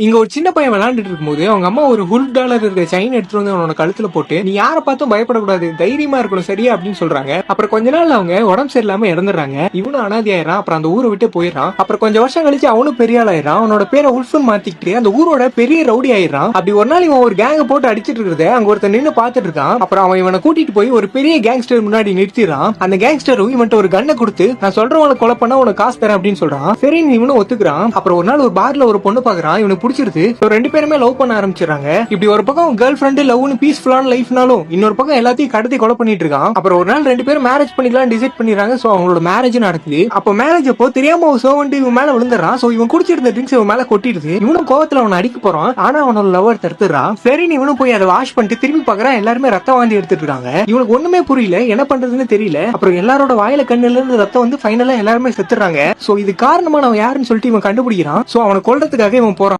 இங்க ஒரு சின்ன பையன் விளையாண்டுட்டு இருக்கும்போது அவங்க அம்மா ஒரு ஹுல் டாலர் இருக்கிற செயின் எடுத்துட்டு வந்து அவனோட கழுத்துல போட்டு நீ யாரை பார்த்தும் பயப்படக்கூடாது தைரியமா இருக்கணும் சரியா? அப்படின்னு சொல்றாங்க. அப்புறம் கொஞ்ச நாள் அவங்க உடம்பு சரியில்லாம இறந்துடுறாங்க. இவனும் அனாதியாயிரான் அப்புறம் அந்த ஊரை விட்டு போயிடறான். அப்புறம் கொஞ்சம் வருஷம் கழிச்சு அவனும் பெரிய ஆள் அவனோட பேரை உல்ஃபுன் மாத்திக்கிட்டு அந்த ஊரோட பெரிய ரவுடி ஆயிடுறான். அப்படி ஒரு நாள் இவன் ஒரு கேங்க போட்டு அடிச்சிட்டு இருக்கிறத அங்க ஒருத்தன் நின்னு பாத்துட்டு இருக்கான். அப்புறம் அவன் இவனை கூட்டிட்டு போய் ஒரு பெரிய கேங்ஸ்டர் முன்னாடி நிறுத்திடுறான். அந்த கேங்ஸ்டரும் இவன்ட்ட ஒரு கண்ணை கொடுத்து நான் சொல்றவங்களை கொலை பண்ணா உனக்கு காசு தரேன் அப்படின்னு சொல்றான். சரின்னு இவனும் ஒத்துக்கிறான். அப்புறம் ஒரு நாள் ஒரு பார்ல ஒரு பொண்ணு பாக்குறான். இவனுக்கு பிடிச்சிருது. So ரெண்டு பேருமே லவ் பண்ண ஆரம்பிச்சிடறாங்க. இப்படி ஒரு பக்கம் கேர்ள் ஃப்ரெண்டு லவ்னு பீஸ்ஃபுல்லான லைஃப்னாலும் இன்னொரு பக்கம் எல்லாத்தையும் கடத்தி கொலை பண்ணிட்டு இருக்கான். அப்புறம் ஒரு நாள் ரெண்டு பேரும் மேரேஜ் பண்ணிக்கலாம் டிசைட் பண்ணிடுறாங்க. ஸோ அவங்களோட மேரேஜ் நடக்குது. அப்போ மேரேஜ் அப்போ தெரியாம ஒரு சர்வன்ட் இவன் மேல விழுந்துறான் ஸோ இவன் குடிச்சிருந்த ட்ரிங்க்ஸ் இவன் மேல கொட்டிடுது. இவனும் கோவத்துல அவனை அடிக்க போறான். ஆனா அவனோட லவர் தடுத்துறான் சரி இவனும் போய் அதை வாஷ் பண்ணிட்டு திரும்பி பாக்குறான் எல்லாருமே ரத்தம் வாந்தி எடுத்துட்டு இருக்காங்க. இவனுக்கு ஒண்ணுமே புரியல. என்ன பண்றதுன்னு தெரியல. அப்புறம் எல்லாரோட வாயில கண்ணுல இருந்து ரத்தம் வந்து ஃபைனலா எல்லாருமே செத்துறாங்க சோ இது காரணமா அவன் யாருன்னு சொல்லிட்டு இவன் கண்டுபிடிக்கிறான். சோ அவனை கொல்றதுக்காக இவன் போறான்.